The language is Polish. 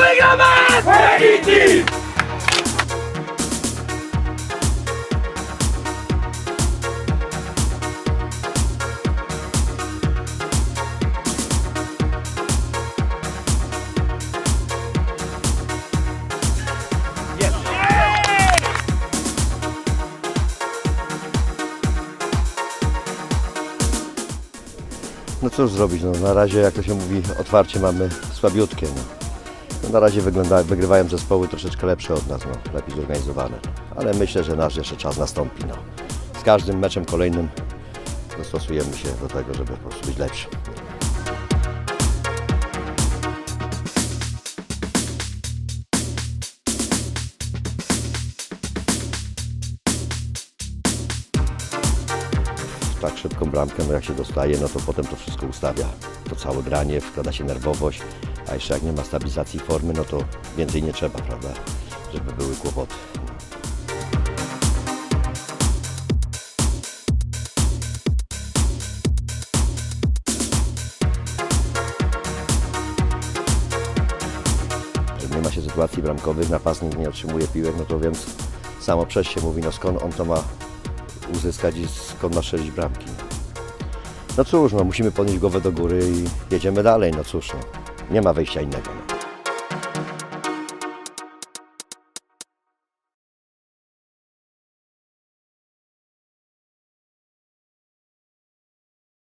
wygramy! Legitni! No cóż zrobić, no na razie jak to się mówi otwarcie mamy słabiutkie. No. No, na razie wygląda, wygrywają zespoły troszeczkę lepsze od nas, no, lepiej zorganizowane. Ale myślę, że nasz jeszcze czas nastąpi. No. Z każdym meczem kolejnym dostosujemy się do tego, żeby po prostu być lepszy. tak szybką bramkę, no jak się dostaje, no to potem to wszystko ustawia. To całe granie, wkłada się nerwowość, a jeszcze jak nie ma stabilizacji formy, no to więcej nie trzeba, prawda, żeby były kłopoty. Nie ma się sytuacji bramkowych, napastnik nie otrzymuje piłek, no to więc samo przez się mówi, no skąd on to ma uzyskać i skąd ma strzelić bramki. No cóż, no musimy podnieść głowę do góry i jedziemy dalej, no cóż, no. Nie ma wejścia innego.